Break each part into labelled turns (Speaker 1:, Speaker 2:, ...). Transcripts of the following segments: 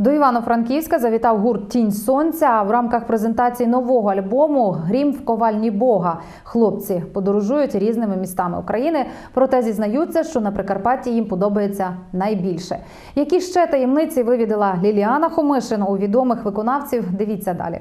Speaker 1: До Івано-Франківська завітав гурт Тінь Сонця в рамках презентації нового альбому Грім в ковальні Бога. Хлопці подорожують різними містами України, проте зізнаються, що на Прикарпатті їм подобається найбільше. Які ще таємниці вивідала Ліліана Хомишин у відомих виконавців? Дивіться далі.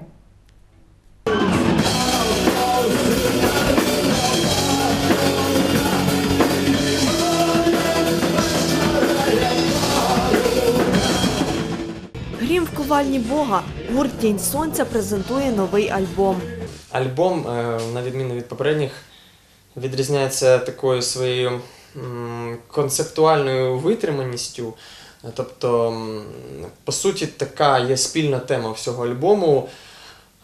Speaker 2: Грім Бога. Гурт Тінь Сонця презентує новий альбом.
Speaker 3: Альбом, е, на відміну від попередніх, відрізняється такою своєю концептуальною витриманістю. Тобто, по суті, така є спільна тема всього альбому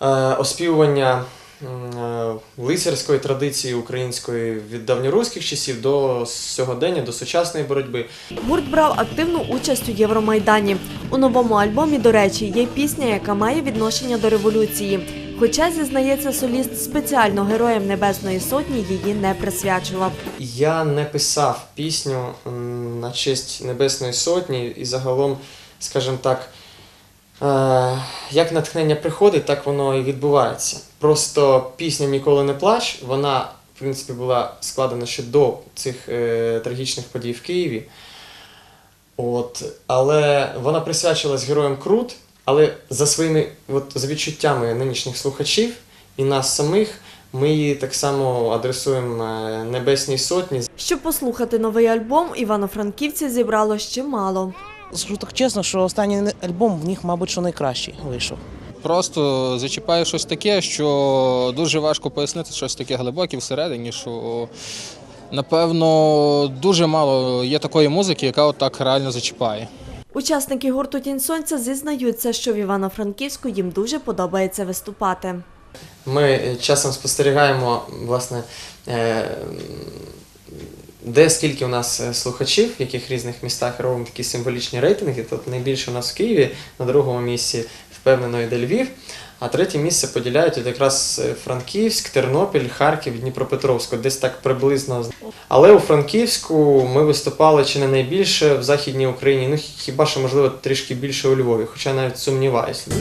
Speaker 3: е, оспівування лицарської традиції української від давньоруських часів до сьогодення, до сучасної боротьби.
Speaker 2: Гурт брав активну участь у Євромайдані. У новому альбомі, до речі, є пісня, яка має відношення до революції. Хоча, зізнається соліст, спеціально героям Небесної Сотні її не присвячував.
Speaker 3: Я не писав пісню на честь Небесної Сотні і загалом, скажімо так, е, як натхнення приходить, так воно і відбувається. Просто пісня Ніколи не плач, вона, в принципі, була складена ще до цих е, трагічних подій в Києві. От, але вона присвячувалась героям Крут, але за своїми от, за відчуттями нинішніх слухачів і нас самих ми її так само адресуємо е, Небесній Сотні.
Speaker 2: Щоб послухати новий альбом, івано-франківців зібрало ще мало.
Speaker 4: Скажу так чесно, що останній альбом в них, мабуть, що найкращий вийшов.
Speaker 5: Просто зачіпає щось таке, що дуже важко пояснити щось таке глибоке всередині, що напевно дуже мало є такої музики, яка от так реально зачіпає.
Speaker 2: Учасники гурту Тінь Сонця зізнаються, що в Івано-Франківську їм дуже подобається виступати.
Speaker 3: Ми часом спостерігаємо, власне, е, де скільки у нас е, слухачів, в яких різних містах робимо такі символічні рейтинги. Тут найбільше у нас в Києві, на другому місці впевнено йде Львів. А третє місце поділяють от якраз е, Франківськ, Тернопіль, Харків, Дніпропетровську, десь так приблизно. Але у Франківську ми виступали чи не найбільше в Західній Україні, ну хіба що можливо трішки більше у Львові, хоча навіть сумніваюся.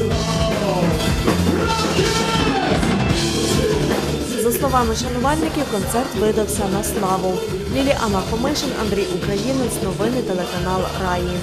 Speaker 2: Словами шанувальників, концерт видався на славу. Ліліана Хомишин, Андрій Українець, новини телеканал Раї.